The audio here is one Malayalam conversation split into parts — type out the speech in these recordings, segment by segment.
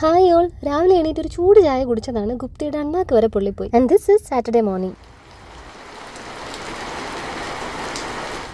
Hi all. രാവിലെ എണീറ്റ് ഒരു ചൂട് ചായ കുടിച്ചതാണ്. ഗുപ്തിയുടെ അണ്ണാക്ക് വരെ പൊള്ളിപ്പോയി. And this is Saturday morning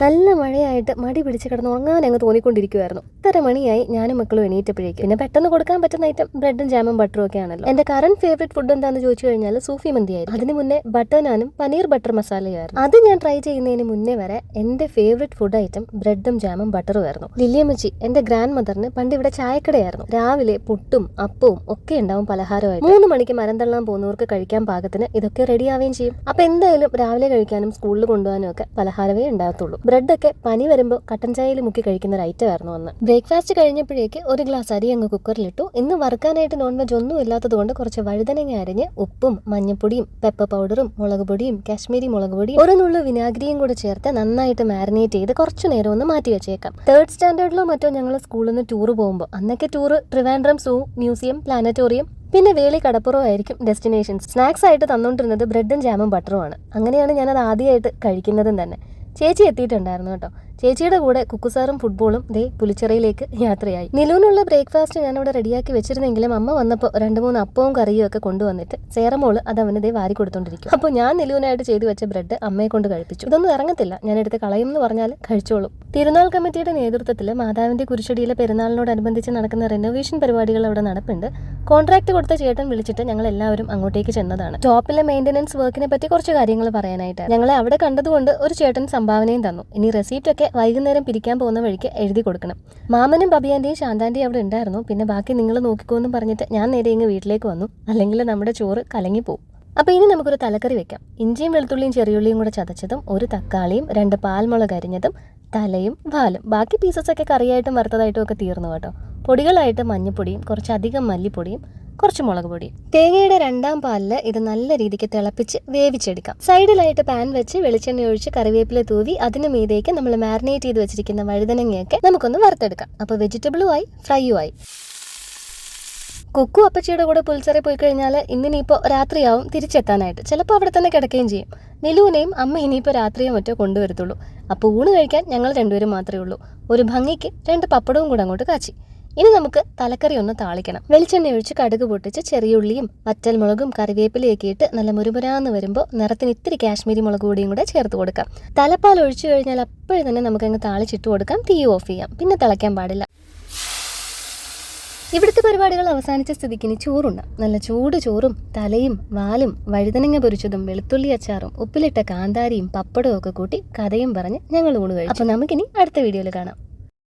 നല്ല മഴയായിട്ട് മടി പിടിച്ച് കിടന്ന് ഉറങ്ങാൻ അങ്ങ് തോന്നിക്കൊണ്ടിരിക്കുവായിരുന്നു. ഇത്തര മണിയായി ഞാനും മക്കളും എണീറ്റപ്പോഴേക്കും. പിന്നെ പെട്ടെന്ന് കൊടുക്കാൻ പറ്റുന്ന ഐറ്റം ബ്രെഡും ജാമും ബട്ടറും ഒക്കെ ആണല്ലോ. എന്റെ കറന്റ് ഫേവറേറ്റ് ഫുഡ് എന്താന്ന് ചോദിച്ചു കഴിഞ്ഞാൽ സൂഫി മന്തിയായിരുന്നു അതിന് മുന്നേ ബട്ടർ നാനും പനീർ ബട്ടർ മസാലയായിരുന്നു അത് ഞാൻ ട്രൈ ചെയ്യുന്നതിന് മുന്നേ വരെ എന്റെ ഫേവറേറ്റ് ഫുഡ് ഐറ്റം ബ്രെഡും ജാമും ബട്ടറും ആയിരുന്നു. ലില്ലിയമ്മച്ചി എന്റെ ഗ്രാൻഡ് മദറിന് പണ്ട് ഇവിടെ ചായക്കടയായിരുന്നു. രാവിലെ പുട്ടും അപ്പവും ഒക്കെ ഉണ്ടാവും പലഹാരമായിട്ട്. മൂന്ന് മണിക്ക് മരം തള്ളാൻ പോകുന്നവർക്ക് കഴിക്കാൻ പാകത്തിന് ഇതൊക്കെ റെഡി ആവുകയും ചെയ്യും. അപ്പൊ എന്തായാലും രാവിലെ കഴിക്കാനും സ്കൂളിൽ കൊണ്ടുപോകാനും ഒക്കെ പലഹാരമേ ഉണ്ടാകത്തുള്ളൂ. ബ്രെഡൊക്കെ പനി വരുമ്പോൾ കട്ടൻ ചായയിൽ മുക്കി കഴിക്കുന്ന ഒരു ഐറ്റം ആയിരുന്നു അന്ന്. ബ്രേക്ക്ഫാസ്റ്റ് കഴിഞ്ഞപ്പോഴേക്ക് ഒരു ഗ്ലാസ് അരി അങ്ങ് കുക്കറിലിട്ടു ഇന്ന് വറുക്കാനായിട്ട് നോൺ വെജ് ഒന്നും ഇല്ലാത്തതുകൊണ്ട് കുറച്ച് വഴുതനങ്ങ അരിഞ്ഞ് ഉപ്പും മഞ്ഞപ്പൊടിയും പെപ്പർ പൗഡറും മുളക് പൊടിയും കാശ്മീരി മുളക് പൊടിയും ഒരു നുള്ളു വിനാഗിരിയും കൂടെ ചേർത്ത് നന്നായിട്ട് മാരിനേറ്റ് ചെയ്ത് കുറച്ചു നേരം ഒന്ന് മാറ്റി വെച്ചേക്കാം. തേർഡ് സ്റ്റാൻഡേർഡിലോ മറ്റോ ഞങ്ങൾ സ്കൂളിൽ നിന്ന് ടൂർ പോകുമ്പോൾ അന്നൊക്കെ tour Trivandrum zoo museum planetarium പിന്നെ വേളി കടപ്പുറം ആയിരിക്കും ഡെസ്റ്റിനേഷൻ സ്നാക്സ് ആയിട്ട് തന്നുകൊണ്ടിരുന്നത് ബ്രെഡും ജാമും ബട്ടറുമാണ് അങ്ങനെയാണ് ഞാനത് ആദ്യമായിട്ട് കഴിക്കുന്നതും തന്നെ. ചേച്ചി എത്തിയിട്ടുണ്ടായിരുന്നു കേട്ടോ. ചേച്ചിയുടെ കൂടെ കുക്കുസാറും ഫുട്ബോളും ദേ പുലിച്ചിറയിലേക്ക് യാത്രയായി. നിലൂനുള്ള ബ്രേക്ക്ഫാസ്റ്റ് ഞാൻ അവിടെ റെഡിയാക്കി വെച്ചിരുന്നെങ്കിലും അമ്മ വന്നപ്പോൾ രണ്ട് മൂന്ന് അപ്പവും കറിയും ഒക്കെ കൊണ്ടുവന്നിട്ട് ചേറമോൾ അത് അവന് ദേ വാരി കൊടുത്തോണ്ടിരിക്കും. അപ്പോൾ ഞാൻ നിലൂനായിട്ട് ചെയ്തു വെച്ച ബ്രെഡ് അമ്മയെ കൊണ്ട് കഴിപ്പിച്ചു. ഇതൊന്നും ഇറങ്ങത്തില്ല. ഞാൻ എടുത്ത് കളയും എന്ന് പറഞ്ഞാൽ കഴിച്ചോളും. തിരുനാൾ കമ്മിറ്റിയുടെ നേതൃത്വത്തിൽ മാതാവിന്റെ കുരിശടിയിലെ പെരുന്നാളിനോടനുബന്ധിച്ച് നടക്കുന്ന റെനോവേഷൻ പരിപാടികൾ അവിടെ നടപ്പുണ്ട്. കോൺട്രാക്ട് കൊടുത്ത ചേട്ടൻ വിളിച്ചിട്ട് ഞങ്ങൾ എല്ലാവരും അങ്ങോട്ടേക്ക് ചെന്നതാണ്. ടോപ്പിലെ മെയിന്റനൻസ് വർക്കിനെ പറ്റി കുറച്ച് കാര്യങ്ങൾ പറയാനായിട്ട് ഞങ്ങളെ അവിടെ കണ്ടതുകൊണ്ട് ഒരു ചേട്ടൻ സംഭാവനയും തന്നു. ഇനി റെസീപ്റ്റ് ഒക്കെ വൈകുന്നേരം പിരിക്കാൻ പോകുന്ന വഴിക്ക് എഴുതി കൊടുക്കണം. മാമനും ബബിയാന്റെയും ശാന്താന്റെയും അവിടെ ഉണ്ടായിരുന്നു. പിന്നെ ബാക്കി നിങ്ങൾ നോക്കിക്കോന്നും പറഞ്ഞിട്ട് ഞാൻ നേരെ ഇങ്ങ് വീട്ടിലേക്ക് വന്നു. അല്ലെങ്കിൽ നമ്മുടെ ചോറ് പോകും അപ്പോൾ ഇനി നമുക്കൊരു തലക്കറി വെക്കാം. ഇഞ്ചിയും വെളുത്തുള്ളിയും ചെറിയുള്ളിയും കൂടെ ചതച്ചതും ഒരു തക്കാളിയും രണ്ട് പാൽമുളക് അരിഞ്ഞതും തലയും വാലും ബാക്കി പീസസ് ഒക്കെ കറിയായിട്ടും വറുത്തതായിട്ടും ഒക്കെ തീർന്നു കേട്ടോ. പൊടികളായിട്ട് മഞ്ഞപ്പൊടിയും കുറച്ചധികം മല്ലിപ്പൊടിയും കുറച്ച് മുളക് പൊടി. തേങ്ങയുടെ രണ്ടാം പാലിൽ ഇത് നല്ല രീതിക്ക് തിളപ്പിച്ച് വേവിച്ചെടുക്കാം. സൈഡിലായിട്ട് പാൻ വെച്ച് വെളിച്ചെണ്ണ ഒഴിച്ച് കറിവേപ്പില തൂവി അതിന് മീതേക്ക് നമ്മൾ മാരിനേറ്റ് ചെയ്ത് വെച്ചിരിക്കുന്ന വഴുതനങ്ങയൊക്കെ നമുക്കൊന്ന് വറുത്തെടുക്കാം. അപ്പോൾ വെജിറ്റബിളും ആയി ഫ്രൈയും ആയി. കൊക്കു അപ്പച്ചിയുടെ കൂടെ പുൽച്ചറി പോയി കഴിഞ്ഞാൽ ഇന്നിനിപ്പോൾ രാത്രിയാവും തിരിച്ചെത്താനായിട്ട്. ചിലപ്പോൾ അവിടെ തന്നെ കിടക്കുകയും ചെയ്യും. നിലുവിനെയും അമ്മ ഇനിയിപ്പോൾ രാത്രിയോ മറ്റോ കൊണ്ടുവരത്തുള്ളൂ. അപ്പോൾ ഊണ് കഴിക്കാൻ ഞങ്ങൾ രണ്ടുപേരും മാത്രമേ ഉള്ളൂ. ഒരു ഭംഗിക്ക് രണ്ട് പപ്പടവും കൂടെ അങ്ങോട്ട് കാച്ചി. ഇനി നമുക്ക് തലക്കറി ഒന്ന് താളിക്കണം. വെളിച്ചെണ്ണ ഒഴിച്ച് കടുക് പൊട്ടിച്ച് ചെറിയ ഉള്ളിയും വറ്റൽമുളകും കറിവേപ്പിലയൊക്കെ ഇട്ട് നല്ല മുരുമുരാന്ന് വരുമ്പോൾ നിറത്തിന് ഇത്തിരി കാശ്മീരി മുളക് പൊടിയും കൂടെ ചേർത്ത് കൊടുക്കാം. തലപ്പാൽ ഒഴിച്ചു കഴിഞ്ഞാൽ അപ്പോഴും തന്നെ നമുക്ക് അങ്ങ് താളിച്ചിട്ട് കൊടുക്കാം. തീ ഓഫ് ചെയ്യാം. പിന്നെ തിളയ്ക്കാൻ പാടില്ല. ഇവിടുത്തെ പരിപാടികൾ അവസാനിച്ച സ്ഥിതിക്ക് ഇനി ചോറുണ്ട് നല്ല ചൂട് ചോറും തലയും വാലും വഴുതനങ്ങ പൊരിച്ചതും വെളുത്തുള്ളി അച്ചാറും ഉപ്പിലിട്ട കാന്താരിയും പപ്പടവും ഒക്കെ കൂട്ടി കഥയും പറഞ്ഞ് ഞങ്ങൾ ഊണ് കഴിച്ചു. അപ്പോൾ നമുക്കിനി അടുത്ത വീഡിയോയിൽ കാണാം.